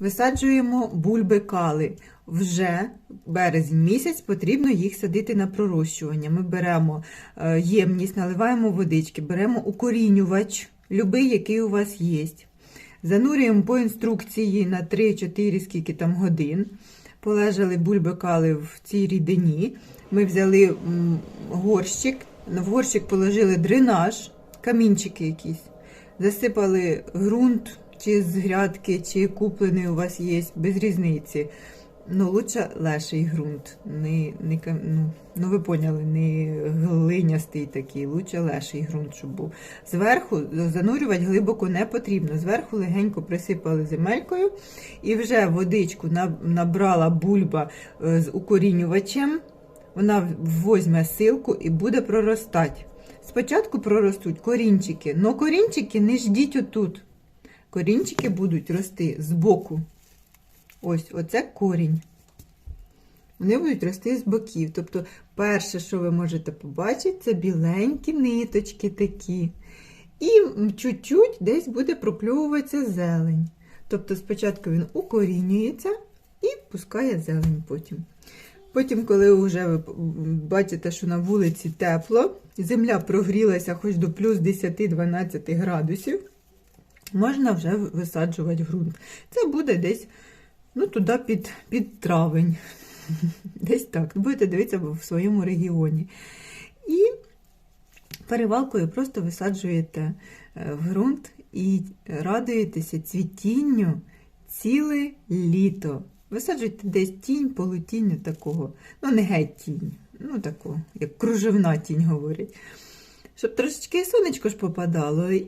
Висаджуємо бульби кали. Вже березень місяць потрібно їх садити на пророщування. Ми беремо е, ємність, наливаємо водички, беремо укорінювач, любий, який у вас є. Занурюємо по інструкції на 3-4 скільки там годин. Полежали бульби кали в цій рідині. Ми взяли горщик, в горщик положили дренаж, камінчики якісь. Засипали ґрунт, чи з грядки, чи куплений у вас є, без різниці. Ну, лучше леший ґрунт. Не, не, ну, ну, ви поняли, не глинястий такий, лучше леший ґрунт, щоб був. Зверху занурювати глибоко не потрібно. Зверху легенько присипали земелькою і вже водичку набрала бульба е, з укорінювачем. Вона возьме силку і буде проростати. Спочатку проростуть корінчики, але корінчики не ждіть отут. Корінчики будуть рости збоку. Ось, оце корінь. Вони будуть рости з боків. Тобто, перше, що ви можете побачити, це біленькі ниточки такі. І чуть-чуть десь буде пропльовуватися зелень. Тобто, спочатку він укорінюється і пускає зелень потім. Потім, коли вже ви бачите, що на вулиці тепло, земля прогрілася хоч до плюс 10-12 градусів, можна вже висаджувати ґрунт. Це буде десь ну, туди під, під травень. Десь так. Будете дивитися в своєму регіоні. І перевалкою просто висаджуєте е, в ґрунт і радуєтеся цвітінню ціле літо. Висаджуйте десь тінь, полутінню такого. Ну, не геть тінь, ну таку, як кружевна тінь говорять. Щоб трошечки сонечко ж попадало і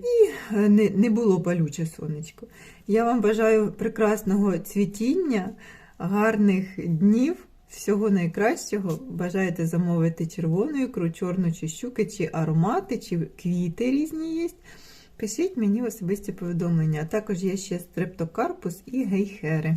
е, не, не було палюче сонечко. Я вам бажаю прекрасного цвітіння, гарних днів, всього найкращого. Бажаєте замовити червону ікру, чорну чи щуки, чи аромати, чи квіти різні є. Пишіть мені особисті повідомлення. А також є ще стрептокарпус і гейхери.